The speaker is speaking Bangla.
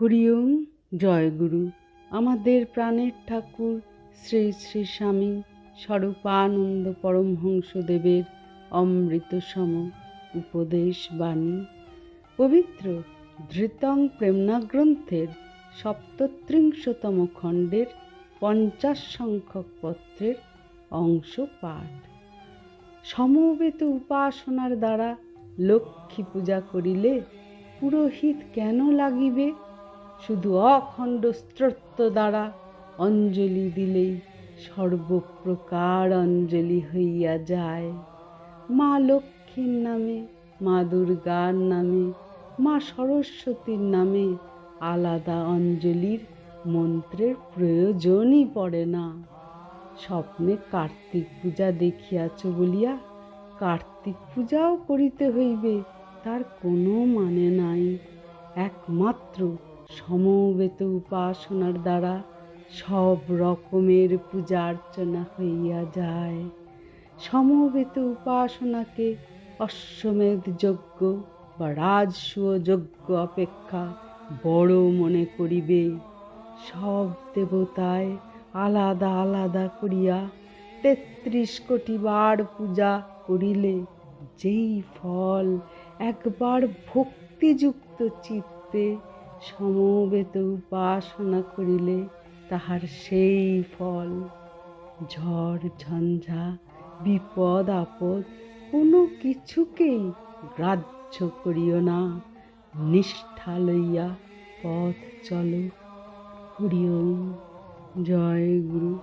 হরিওম জয়গুরু আমাদের প্রাণের ঠাকুর শ্রী শ্রী স্বামী স্বরূপানন্দ পরমহংসদেবের অমৃত সম উপদেশ বাণী। পবিত্র ধৃতং প্রেমনা গ্রন্থের সপ্তত্রিংশতম খণ্ডের পঞ্চাশ সংখ্যক পত্রের অংশ পাঠ। সমবেত উপাসনার দ্বারা লক্ষ্মী পূজা করিলে পুরোহিত কেন লাগিবে? শুধু অখণ্ড স্তোত্র দ্বারা অঞ্জলি দিলেই সর্বপ্রকার অঞ্জলি হইয়া যায়। মা লক্ষ্মীর নামে, মা দুর্গার নামে, মা সরস্বতীর নামে আলাদা অঞ্জলির মন্ত্রের প্রয়োজনই পড়ে না। স্বপ্নে কার্তিক পূজা দেখিয়াছ বলিয়া, কার্তিক পূজাও করিতে হইবে, তার কোনো মানে নাই। একমাত্র সমবেত উপাসনার দ্বারা সব রকমের পূজা অর্চনা হইয়া যায়। সমবেত উপাসনাকে অশ্বমেধ যজ্ঞ বা রাজসূয় যজ্ঞ অপেক্ষা বড় মনে করিবে। সব দেবতায় আলাদা আলাদা করিয়া তেত্রিশ কোটি বার পূজা করিলে যেই ফল একবার ভক্তিযুক্ত চিত্তে সমবেত উপাসনা করিলে তাহার সেই ফল। ঝড়, ঝঞ্ঝা, বিপদ, আপদ, কোনো কিছুকেই গ্রাহ্য করিও না। নিষ্ঠা লইয়া পথ চলো হরি জয় গুরু।